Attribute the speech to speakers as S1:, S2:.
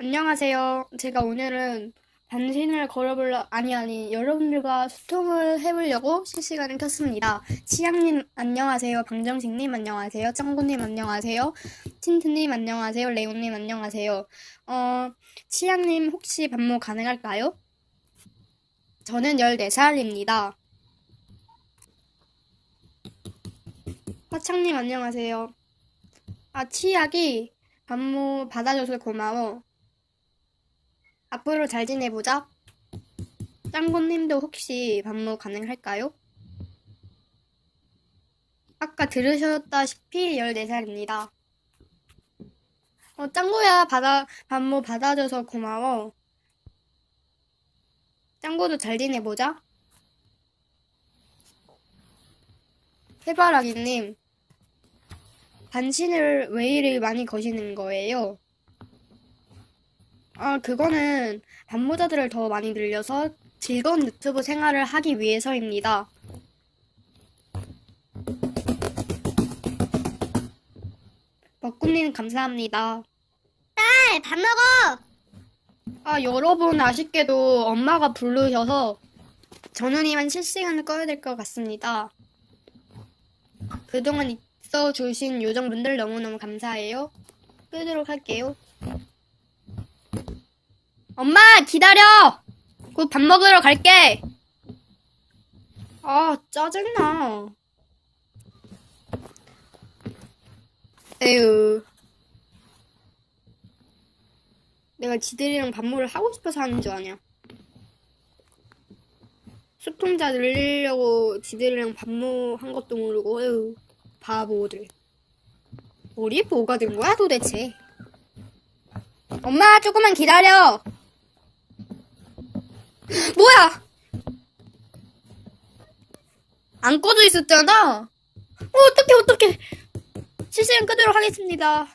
S1: 안녕하세요. 제가 오늘은 단신을 걸어보려, 아니, 아니, 여러분들과 소통을 해보려고 실시간을 켰습니다. 치양님, 안녕하세요. 방정식님, 안녕하세요. 짱구님, 안녕하세요. 틴트님, 안녕하세요. 레오님, 안녕하세요. 어, 치양님, 혹시 반모 가능할까요? 저는 14살입니다. 화창님, 안녕하세요. 아, 치약이 반모 받아줘서 고마워. 앞으로 잘 지내보자. 짱구님도 혹시 반모 가능할까요? 아까 들으셨다시피 14살입니다. 어, 짱구야, 받아, 반모 받아줘서 고마워. 짱구도 잘 지내보자. 해바라기님, 단신을 왜 이리 많이 거시는 거예요? 아, 그거는 반모자들을 더 많이 늘려서 즐거운 유튜브 생활을 하기 위해서입니다. 먹구님 감사합니다.
S2: 딸, 밥 먹어!
S1: 아, 여러분 아쉽게도 엄마가 부르셔서 전우님한 실시간을 꺼야 될 것 같습니다. 그동안 있어 주신 요정분들 너무너무 감사해요. 끄도록 할게요. 엄마, 기다려! 곧 밥 먹으러 갈게! 아, 짜증나. 에휴. 내가 지들이랑 반모를 하고 싶어서 하는 줄 아냐. 소통자 늘리려고 지들이랑 반모 한 것도 모르고, 에휴, 바보들. 우리 뭐가 된 거야 도대체? 엄마, 조금만 기다려! 뭐야! 안 꺼져 있었잖아! 어, 어떡해, 어떡해! 실시간 끄도록 하겠습니다.